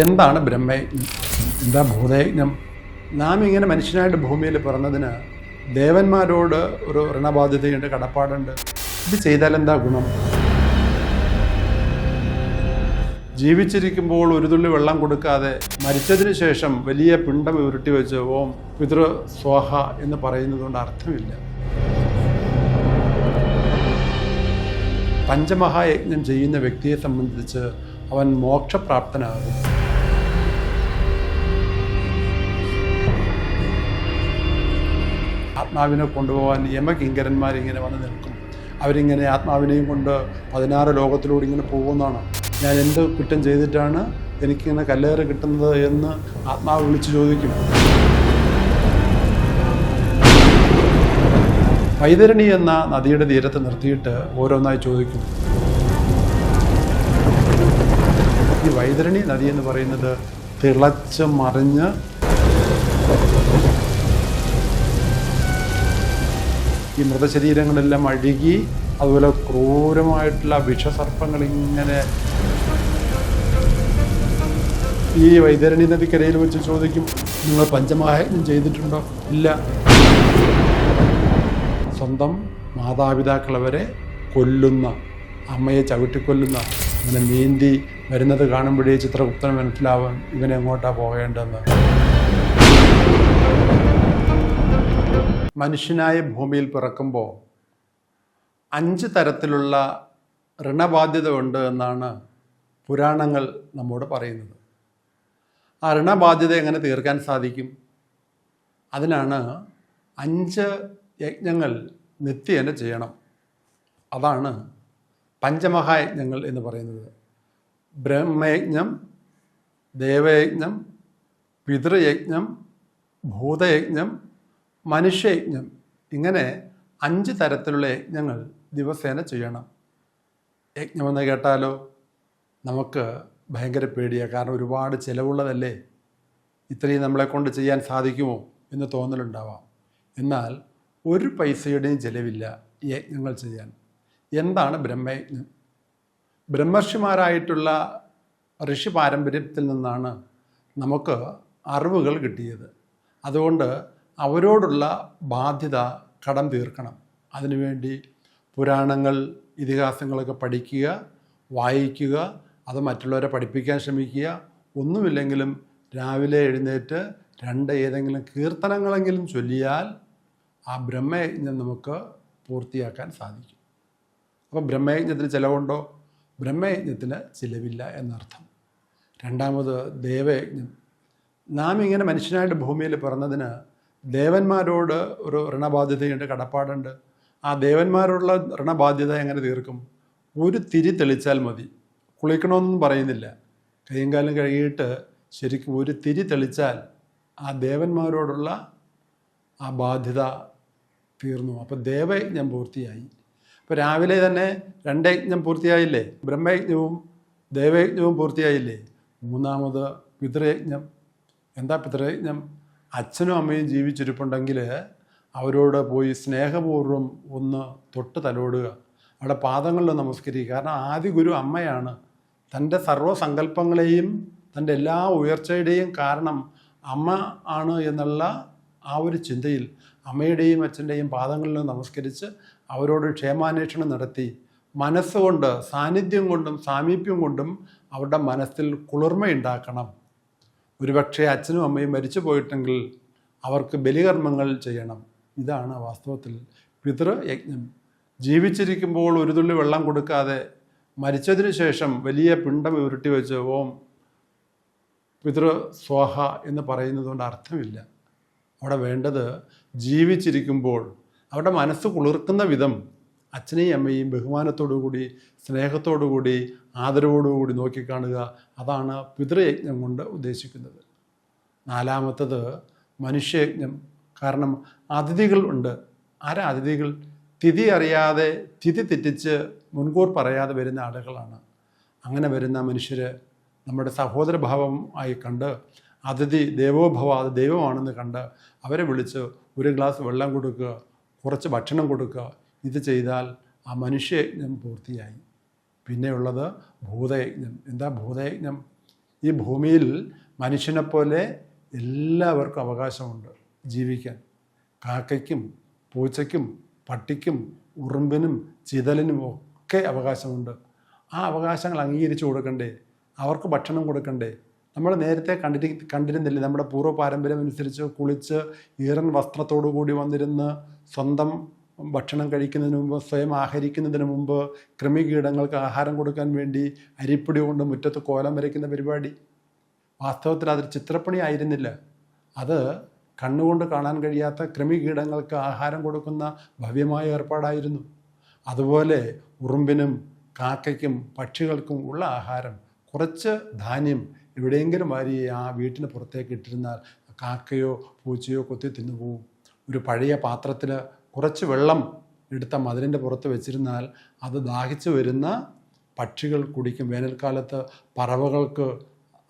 എന്താണ് ബ്രഹ്മയജ്ഞം എന്താ ഭൂതയജ്ഞം നാം ഇങ്ങനെ മനുഷ്യനായിട്ട് ഭൂമിയിൽ പിറന്നതിന് ദേവന്മാരോട് ഒരു ഋണബാധ്യതയുണ്ട് കടപ്പാടുണ്ട്. ഇത് ചെയ്താൽ എന്താ ഗുണം? ജീവിച്ചിരിക്കുമ്പോൾ ഒരു തുള്ളി വെള്ളം കൊടുക്കാതെ മരിച്ചതിന് ശേഷം വലിയ പിണ്ടം ഉരുട്ടി വെച്ച് ഓം പിതൃ സ്വാഹ എന്ന് പറയുന്നതുകൊണ്ട് അർത്ഥമില്ല. പഞ്ചമഹായജ്ഞം ചെയ്യുന്ന വ്യക്തിയെ സംബന്ധിച്ച് അവൻ മോക്ഷപ്രാപ്തനാകും. ആത്മാവിനെ കൊണ്ടുപോകാൻ യമകിങ്കരന്മാർ ഇങ്ങനെ വന്ന് നിൽക്കും. അവരിങ്ങനെ ആത്മാവിനെയും കൊണ്ട് പതിനാറ് ലോകത്തിലൂടെ ഇങ്ങനെ പോകുന്നതാണ്. ഞാൻ എന്ത് കുറ്റം ചെയ്തിട്ടാണ് എനിക്കിങ്ങനെ കല്ലേറ് കിട്ടുന്നത് എന്ന് ആത്മാവ് വിളിച്ച് ചോദിക്കും. വൈതരണി എന്ന നദിയുടെ തീരത്ത് നിർത്തിയിട്ട് ഓരോന്നായി ചോദിക്കും. ഈ വൈതരണി നദി എന്ന് പറയുന്നത് തിളച്ച് മറിഞ്ഞ് ഈ മൃതശരീരങ്ങളെല്ലാം അഴുകി അതുപോലെ ക്രൂരമായിട്ടുള്ള വിഷസർപ്പങ്ങൾ ഇങ്ങനെ ഈ വൈതരണി നദിക്കരയിൽ വെച്ച് ചോദിക്കും നിങ്ങൾ പഞ്ചമഹായജ്ഞം ചെയ്തിട്ടുണ്ടോ? ഇല്ല. സ്വന്തം മാതാപിതാക്കളവരെ കൊല്ലുന്ന അമ്മയെ ചവിട്ടിക്കൊല്ലുന്ന അങ്ങനെ നീന്തി വരുന്നത് കാണുമ്പോഴേ ചിത്രഗുപ്തന് മനസ്സിലാവാൻ ഇവനെങ്ങോട്ടാണ് പോകേണ്ടതെന്ന്. മനുഷ്യനായ ഭൂമിയിൽ പിറക്കുമ്പോൾ അഞ്ച് തരത്തിലുള്ള ഋണബാധ്യത ഉണ്ട് എന്നാണ് പുരാണങ്ങൾ നമ്മോട് പറയുന്നത്. ആ ഋണബാധ്യത എങ്ങനെ തീർക്കാൻ സാധിക്കും? അതിനാണ് അഞ്ച് യജ്ഞങ്ങൾ നിത്യേന ചെയ്യണം. അതാണ് പഞ്ചമഹായജ്ഞങ്ങൾ എന്ന് പറയുന്നത്. ബ്രഹ്മയജ്ഞം ദേവയജ്ഞം പിതൃയജ്ഞം ഭൂതയജ്ഞം മനുഷ്യയജ്ഞം. ഇങ്ങനെ അഞ്ച് തരത്തിലുള്ള യജ്ഞങ്ങൾ ദിവസേന ചെയ്യണം. യജ്ഞമെന്ന് കേട്ടാലോ? നമുക്ക് ഭയങ്കര പേടിയാണ് കാരണം ഒരുപാട് ചിലവുള്ളതല്ലേ? ഇത്രയും നമ്മളെ കൊണ്ട് ചെയ്യാൻ സാധിക്കുമോ എന്ന് തോന്നലുണ്ടാവാം. എന്നാൽ ഒരു പൈസയുടെയും ചിലവില്ല യജ്ഞങ്ങൾ ചെയ്യാൻ. എന്താണ് ബ്രഹ്മയജ്ഞം? ബ്രഹ്മർഷിമാരായിട്ടുള്ള ഋഷി പാരമ്പര്യത്തിൽ നിന്നാണ് നമുക്ക് അറിവുകൾ കിട്ടിയത്. അതുകൊണ്ട് അവരോടുള്ള ബാധ്യത കടം തീർക്കണം. അതിനുവേണ്ടി പുരാണങ്ങൾ ഇതിഹാസങ്ങളൊക്കെ പഠിക്കുക വായിക്കുക അത് മറ്റുള്ളവരെ പഠിപ്പിക്കാൻ ശ്രമിക്കുക. ഒന്നുമില്ലെങ്കിലും രാവിലെ എഴുന്നേറ്റ് രണ്ട് ഏതെങ്കിലും കീർത്തനങ്ങളെങ്കിലും ചൊല്ലിയാൽ ആ ബ്രഹ്മയജ്ഞം നമുക്ക് പൂർത്തിയാക്കാൻ സാധിക്കും. അപ്പോൾ ബ്രഹ്മയജ്ഞത്തിന് ചിലവുണ്ടോ? ബ്രഹ്മയജ്ഞത്തിന് ചിലവില്ല എന്നർത്ഥം. രണ്ടാമത് ദേവയജ്ഞം. നാം ഇങ്ങനെ മനുഷ്യനായിട്ട് ഭൂമിയിൽ പിറന്നതിന് ദേവന്മാരോട് ഒരു ഋണബാധ്യതയുണ്ട് കടപ്പാടുണ്ട്. ആ ദേവന്മാരോടുള്ള ഋണബാധ്യത എങ്ങനെ തീർക്കും? ഒരു തിരി തെളിച്ചാൽ മതി. കുളിക്കണമെന്നൊന്നും പറയുന്നില്ല. കൈയും കാലം കഴുകിയിട്ട് ശരിക്കും ഒരു തിരി തെളിച്ചാൽ ആ ദേവന്മാരോടുള്ള ആ ബാധ്യത തീർന്നു. അപ്പോൾ ദേവയജ്ഞം പൂർത്തിയായി. അപ്പോൾ രാവിലെ തന്നെ രണ്ട് യജ്ഞം പൂർത്തിയായില്ലേ? ബ്രഹ്മയജ്ഞവും ദേവയജ്ഞവും പൂർത്തിയായില്ലേ? മൂന്നാമത് പിതൃയജ്ഞം. എന്താ പിതൃയജ്ഞം? അച്ഛനും അമ്മയും ജീവിച്ചിരിപ്പുണ്ടെങ്കിൽ അവരോട് പോയി സ്നേഹപൂർവം ഒന്ന് തൊട്ട് തലോടുക. അവിടെ പാദങ്ങളിൽ നമസ്കരിക്കുക. കാരണം ആദ്യ ഗുരു അമ്മയാണ്. തന്റെ സർവസങ്കല്പങ്ങളെയും തന്റെ എല്ലാ ഉയർച്ചയുടെയും കാരണം അമ്മ ആണ് എന്നുള്ള ആ ഒരു ചിന്തയിൽ അമ്മയുടെയും അച്ഛന്റെയും പാദങ്ങളിൽ നമസ്കരിച്ച് അവരോട് ക്ഷേമാന്വേഷണം നടത്തി. മനസ്സുകൊണ്ട് സാന്നിധ്യം കൊണ്ടും സാമീപ്യം കൊണ്ടും അവരുടെ മനസ്സിൽ കുളിർമയുണ്ടാക്കണം. ഒരുപക്ഷെ അച്ഛനും അമ്മയും മരിച്ചു പോയിട്ടെങ്കിൽ അവർക്ക് ബലികർമ്മങ്ങൾ ചെയ്യണം. ഇതാണ് വാസ്തവത്തിൽ പിതൃയജ്ഞം. ജീവിച്ചിരിക്കുമ്പോൾ ഒരു തുള്ളി വെള്ളം കൊടുക്കാതെ മരിച്ചതിന് ശേഷം വലിയ പിണ്ടം ഉരുട്ടി വെച്ച് ഓം പിതൃ സ്വാഹ എന്ന് പറയുന്നത് കൊണ്ട് അർത്ഥമില്ല. അവിടെ വേണ്ടത് ജീവിച്ചിരിക്കുമ്പോൾ അവരുടെ മനസ്സ് കുളിർക്കുന്ന വിധം അച്ഛനെയും അമ്മയും ബഹുമാനത്തോടു കൂടി സ്നേഹത്തോടു കൂടി ആദരവോടുകൂടി നോക്കിക്കാണുക. അതാണ് പിതൃയജ്ഞം കൊണ്ട് ഉദ്ദേശിക്കുന്നത്. നാലാമത്തത് മനുഷ്യയജ്ഞം. കാരണം അതിഥികൾ ഉണ്ട്. ആരാ അതിഥികൾ? തിഥി അറിയാതെ തിഥി തെറ്റിച്ച് മുൻകൂർ പറയാതെ വരുന്ന ആളുകളാണ്. അങ്ങനെ വരുന്ന മനുഷ്യർ നമ്മുടെ സഹോദരഭാവം ആയി കണ്ട് അതിഥി ദേവോഭവ അത് ദൈവമാണെന്ന് കണ്ട് അവരെ വിളിച്ച് ഒരു ഗ്ലാസ് വെള്ളം കൊടുക്കുക കുറച്ച് ഭക്ഷണം കൊടുക്കുക ഇത് ചെയ്താൽ ആ മനുഷ്യയജ്ഞം പൂർത്തിയായി. പിന്നെയുള്ളത് ഭൂതയജ്ഞം. എന്താ ഭൂതയജ്ഞം? ഈ ഭൂമിയിൽ മനുഷ്യനെപ്പോലെ എല്ലാവർക്കും അവകാശമുണ്ട് ജീവിക്കാൻ. കാക്കയ്ക്കും പൂച്ചയ്ക്കും പട്ടിക്കും ഉറുമ്പിനും ചിതലിനും ഒക്കെ അവകാശമുണ്ട്. ആ അവകാശങ്ങൾ അംഗീകരിച്ചു കൊടുക്കണ്ടേ? അവർക്ക് ഭക്ഷണം കൊടുക്കണ്ടേ? നമ്മൾ നേരത്തെ കണ്ടിരി കണ്ടിരുന്നില്ലേ? നമ്മുടെ പൂർവ പാരമ്പര്യം അനുസരിച്ച് കുളിച്ച് ഈറൻ വസ്ത്രത്തോടു കൂടി വന്നിരുന്ന് സ്വന്തം ഭക്ഷണം കഴിക്കുന്നതിന് മുമ്പ് സ്വയം ആഹരിക്കുന്നതിന് മുമ്പ് കൃമികീടങ്ങൾക്ക് ആഹാരം കൊടുക്കാൻ വേണ്ടി അരിപ്പൊടി കൊണ്ട് മുറ്റത്ത് കോലം വരയ്ക്കുന്ന പരിപാടി. വാസ്തവത്തിൽ അതൊരു ചിത്രപ്പണി ആയിരുന്നില്ല. അത് കണ്ണുകൊണ്ട് കാണാൻ കഴിയാത്ത കൃമികീടങ്ങൾക്ക് ആഹാരം കൊടുക്കുന്ന ഭവ്യമായ ഏർപ്പാടായിരുന്നു. അതുപോലെ ഉറുമ്പിനും കാക്കയ്ക്കും പക്ഷികൾക്കും ഉള്ള ആഹാരം കുറച്ച് ധാന്യം എവിടെയെങ്കിലും വാരി ആ വീട്ടിന് പുറത്തേക്ക് ഇട്ടിരുന്നാൽ കാക്കയോ പൂച്ചയോ കൊത്തി തിന്നുപോകും ഒരു പഴയ പാത്രത്തിൽ കുറച്ച് വെള്ളം എടുത്ത മതിലിന്റെ പുറത്ത് വെച്ചിരുന്നാൽ അത് ദാഹിച്ചു വരുന്ന പക്ഷികൾ കുടിക്കും. വേനൽക്കാലത്ത് പറവകൾക്ക്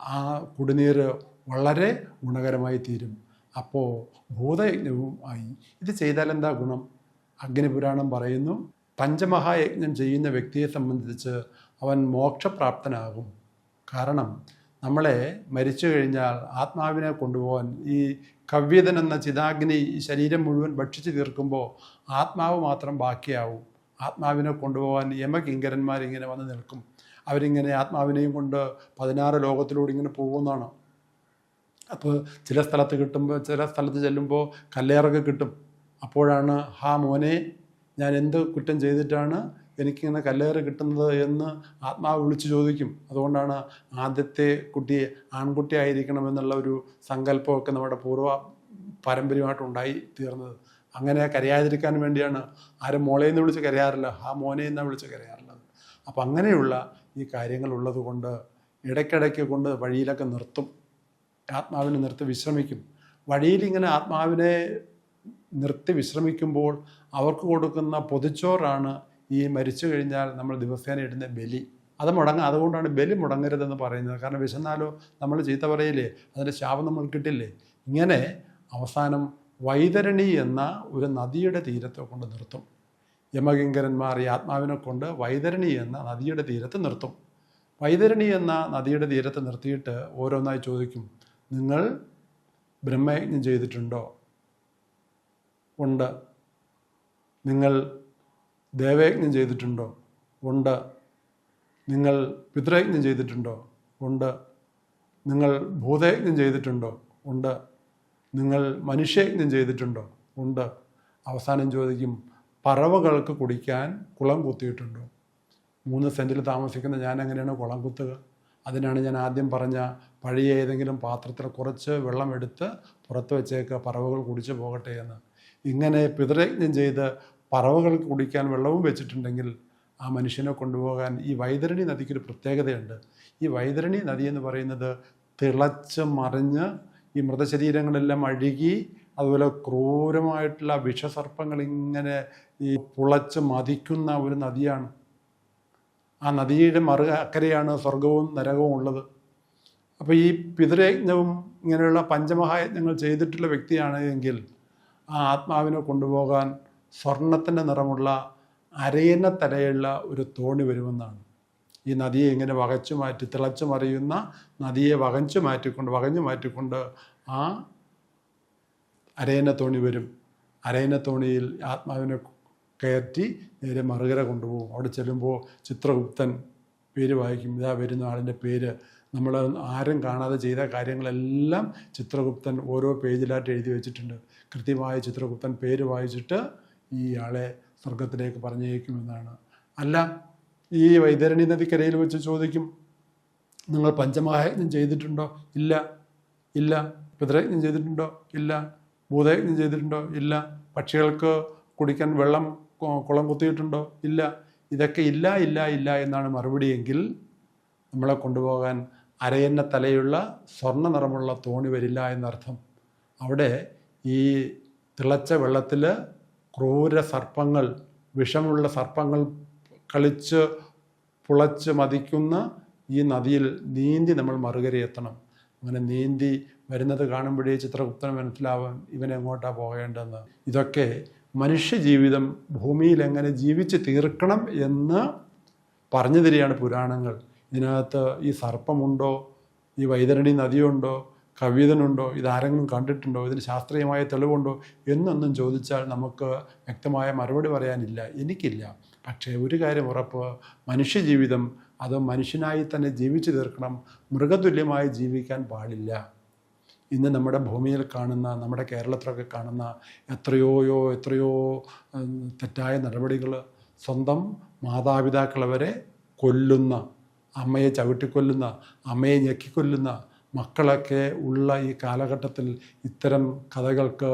ആ കുടിനീര് വളരെ ഗുണകരമായി തീരും. അപ്പോൾ ഭൂതയജ്ഞവും ആയി ഇത് ചെയ്താൽ എന്താ ഗുണം? അഗ്നിപുരാണം പറയുന്നു പഞ്ചമഹായജ്ഞം ചെയ്യുന്ന വ്യക്തിയെ സംബന്ധിച്ച് അവൻ മോക്ഷപ്രാപ്തനാകും. കാരണം നമ്മളെ മരിച്ചു കഴിഞ്ഞാൽ ആത്മാവിനെ കൊണ്ടുപോകാൻ ഈ കവ്യതൻ എന്ന ചിതാഗ്നി ശരീരം മുഴുവൻ ഭക്ഷിച്ചു തീർക്കുമ്പോൾ ആത്മാവ് മാത്രം ബാക്കിയാവും. ആത്മാവിനെ കൊണ്ടുപോകാൻ യമകിങ്കരന്മാർ ഇങ്ങനെ വന്ന് നിൽക്കും. അവരിങ്ങനെ ആത്മാവിനെയും കൊണ്ട് പതിനാറ് ലോകത്തിലൂടെ ഇങ്ങനെ പോകുന്നതാണ്. അപ്പോൾ ചില സ്ഥലത്ത് കിട്ടുമ്പോൾ ചില സ്ഥലത്ത് ചെല്ലുമ്പോൾ കല്ലേറൊക്കെ കിട്ടും. അപ്പോഴാണ് ഹാ മോനെ ഞാൻ എന്ത് കുറ്റം ചെയ്തിട്ടാണ് എനിക്കിങ്ങനെ കല്ലേറ് കിട്ടുന്നത് എന്ന് ആത്മാവ് വിളിച്ചു ചോദിക്കും. അതുകൊണ്ടാണ് ആദ്യത്തെ കുട്ടിയെ ആൺകുട്ടി ആയിരിക്കണം എന്നുള്ള ഒരു സങ്കല്പമൊക്കെ നമ്മുടെ പൂർവ പാരമ്പര്യമായിട്ട് ഉണ്ടായി തീർന്നത്. അങ്ങനെ കരയാതിരിക്കാൻ വേണ്ടിയാണ് ആരും മോളെ എന്ന് വിളിച്ച് കരയാറില്ല ആ മോനെ എന്നാണ് വിളിച്ച് കരയാറുള്ളത്. അപ്പം അങ്ങനെയുള്ള ഈ കാര്യങ്ങൾ ഉള്ളത് കൊണ്ട് ഇടയ്ക്കിടയ്ക്ക് കൊണ്ട് വഴിയിലൊക്കെ നിർത്തും. ആത്മാവിനെ നിർത്തി വിശ്രമിക്കും. വഴിയിൽ ഇങ്ങനെ ആത്മാവിനെ നിർത്തി വിശ്രമിക്കുമ്പോൾ അവർക്ക് കൊടുക്കുന്ന പൊതിച്ചോറാണ് ഈ മരിച്ചു കഴിഞ്ഞാൽ നമ്മൾ ദിവസേന ഇടുന്ന ബലി. അത് മുടങ്ങ അതുകൊണ്ടാണ് ബലി മുടങ്ങരുതെന്ന് പറയുന്നത്. കാരണം വിശന്നാലോ നമ്മൾ ചീത്ത പറയില്ലേ? അതിന്റെ ശാപം നമ്മൾ കിട്ടില്ലേ? ഇങ്ങനെ അവസാനം വൈതരണി എന്ന ഒരു നദിയുടെ തീരത്തെ കൊണ്ട് നിർത്തും. യമകിങ്കരന്മാർ ഈ ആത്മാവിനെ കൊണ്ട് വൈതരണി എന്ന നദിയുടെ തീരത്ത് നിർത്തും. വൈതരണി എന്ന നദിയുടെ തീരത്ത് നിർത്തിയിട്ട് ഓരോന്നായി ചോദിക്കും നിങ്ങൾ ബ്രഹ്മയജ്ഞം ചെയ്തിട്ടുണ്ടോ? ഉണ്ട്. നിങ്ങൾ ദേവയജ്ഞം ചെയ്തിട്ടുണ്ടോ? ഉണ്ട്. നിങ്ങൾ പിതൃയജ്ഞം ചെയ്തിട്ടുണ്ടോ? ഉണ്ട്. നിങ്ങൾ ഭൂതയജ്ഞം ചെയ്തിട്ടുണ്ടോ? ഉണ്ട്. നിങ്ങൾ മനുഷ്യയജ്ഞം ചെയ്തിട്ടുണ്ടോ? ഉണ്ട്. അവസാനം ചോദിക്കും പറവകൾക്ക് കുടിക്കാൻ കുളം കുത്തിയിട്ടുണ്ടോ? മൂന്ന് സെന്റിൽ താമസിക്കുന്ന ഞാൻ എങ്ങനെയാണ് കുളം കുത്തുക? അതിനാണ് ഞാൻ ആദ്യം പറഞ്ഞ പഴയ ഏതെങ്കിലും പാത്രത്തിൽ കുറച്ച് വെള്ളം എടുത്ത് പുറത്ത് വെച്ചേക്ക് പറവകൾ കുടിച്ചു പോകട്ടെ എന്ന്. ഇങ്ങനെ പിതൃയജ്ഞം ചെയ്ത് പറവകൾക്ക് കുടിക്കാൻ വെള്ളവും വെച്ചിട്ടുണ്ടെങ്കിൽ ആ മനുഷ്യനെ കൊണ്ടുപോകാൻ ഈ വൈതരണി നദിക്കൊരു പ്രത്യേകതയുണ്ട്. ഈ വൈതരണി നദി എന്ന് പറയുന്നത് തിളച്ച് മറിഞ്ഞ് ഈ മൃതശരീരങ്ങളെല്ലാം അഴുകി അതുപോലെ ക്രൂരമായിട്ടുള്ള വിഷസർപ്പങ്ങൾ ഇങ്ങനെ ഈ പുളച്ച് മതിക്കുന്ന ഒരു നദിയാണ്. ആ നദിയുടെ മറു അക്കരെയാണ് സ്വർഗവും നരകവും ഉള്ളത്. അപ്പോൾ ഈ പിതൃയജ്ഞവും ഇങ്ങനെയുള്ള പഞ്ചമഹായജ്ഞങ്ങൾ ചെയ്തിട്ടുള്ള വ്യക്തിയാണെങ്കിൽ ആ ആത്മാവിനെ കൊണ്ടുപോകാൻ സ്വർണത്തിന്റെ നിറമുള്ള അരയന തലയുള്ള ഒരു തോണി വരുമെന്നാണ്. ഈ നദിയെ ഇങ്ങനെ വകച്ചു മാറ്റി തിളച്ചു മറിയുന്ന നദിയെ വകച്ചു മാറ്റിക്കൊണ്ട് വകഞ്ഞു മാറ്റിക്കൊണ്ട് ആ അരയന തോണി വരും. അരയന തോണിയിൽ ആത്മാവിനെ കയറ്റി നേരെ മറുകര കൊണ്ടുപോകും. അവിടെ ചെല്ലുമ്പോൾ ചിത്രഗുപ്തൻ പേര് വായിക്കും. ഇതാ വരുന്ന ആളിന്റെ പേര്. നമ്മൾ ആരും കാണാതെ ചെയ്ത കാര്യങ്ങളെല്ലാം ചിത്രഗുപ്തൻ ഓരോ പേജിലായിട്ട് എഴുതി വെച്ചിട്ടുണ്ട്. കൃത്യമായ ചിത്രഗുപ്തൻ പേര് വായിച്ചിട്ട് ഈ ആളെ സ്വർഗത്തിലേക്ക് പറഞ്ഞേക്കുമെന്നാണ് അല്ല ഈ വൈതരണി നദിക്കരയിൽ വെച്ച് ചോദിക്കും നിങ്ങൾ പഞ്ചമഹായജ്ഞം ചെയ്തിട്ടുണ്ടോ? ഇല്ല ഇല്ല. പിതൃയജ്ഞം ചെയ്തിട്ടുണ്ടോ? ഇല്ല. ഭൂതയജ്ഞം ചെയ്തിട്ടുണ്ടോ? ഇല്ല. പക്ഷികൾക്ക് കുടിക്കാൻ വെള്ളം കുളം കുത്തിയിട്ടുണ്ടോ? ഇല്ല. ഇതൊക്കെ ഇല്ല ഇല്ല ഇല്ല എന്നാണ് മറുപടിയെങ്കിൽ നമ്മളെ കൊണ്ടുപോകാൻ അരയന്ന തലയുള്ള സ്വർണ നിറമുള്ള തോണി വരില്ല എന്നർത്ഥം. അവിടെ ഈ തിളച്ച വെള്ളത്തിൽ ക്രൂര സർപ്പങ്ങൾ വിഷമുള്ള സർപ്പങ്ങൾ കളിച്ച് പുളച്ച് മതിക്കുന്ന ഈ നദിയിൽ നീന്തി നമ്മൾ മറുകരയെത്തണം അങ്ങനെ നീന്തി വരുന്നത് കാണുമ്പോഴേ ചിത്രഗുപ്തന് മനസ്സിലാവാൻ ഇവൻ എങ്ങോട്ടാണ് പോകേണ്ടതെന്ന്. ഇതൊക്കെ മനുഷ്യജീവിതം ഭൂമിയിൽ എങ്ങനെ ജീവിച്ച് തീർക്കണം എന്ന് പറഞ്ഞു തരികയാണ് പുരാണങ്ങൾ. ഇതിനകത്ത് ഈ സർപ്പമുണ്ടോ? ഈ വൈതരണി നദിയുണ്ടോ? കവിതനുണ്ടോ ഇതാരെങ്കിലും കണ്ടിട്ടുണ്ടോ ഇതിന് ശാസ്ത്രീയമായ തെളിവുണ്ടോ എന്നൊന്നും ചോദിച്ചാൽ നമുക്ക് വ്യക്തമായ മറുപടി പറയാനില്ല എനിക്കില്ല. പക്ഷേ ഒരു കാര്യം ഉറപ്പ് മനുഷ്യജീവിതം അത് മനുഷ്യനായി തന്നെ ജീവിച്ചു തീർക്കണം മൃഗതുല്യമായി ജീവിക്കാൻ പാടില്ല. ഇന്ന് നമ്മുടെ ഭൂമിയിൽ കാണുന്ന നമ്മുടെ കേരളത്തിലൊക്കെ കാണുന്ന എത്രയോയോ എത്രയോ തെറ്റായ നടപടികൾ സ്വന്തം മാതാപിതാക്കളെ വരെ കൊല്ലുന്ന അമ്മയെ ചവിട്ടിക്കൊല്ലുന്ന അമ്മയെ ഞെക്കിക്കൊല്ലുന്ന മക്കളൊക്കെ ഉള്ള ഈ കാലഘട്ടത്തിൽ ഇത്തരം കഥകൾക്ക്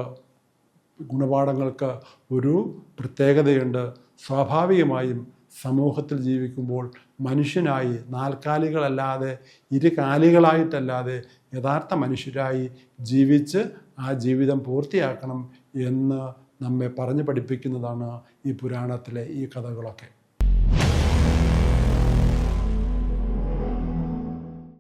ഗുണപാഠങ്ങൾക്ക് ഒരു പ്രത്യേകതയുണ്ട്. സ്വാഭാവികമായും സമൂഹത്തിൽ ജീവിക്കുമ്പോൾ മനുഷ്യനായി നാൽക്കാലികളല്ലാതെ ഇരുകാലികളായിട്ടല്ലാതെ യഥാർത്ഥ മനുഷ്യരായി ജീവിച്ച് ആ ജീവിതം പൂർത്തിയാക്കണം എന്ന് നമ്മെ പറഞ്ഞു പഠിപ്പിക്കുന്നതാണ് ഈ പുരാണത്തിലെ ഈ കഥകളൊക്കെ.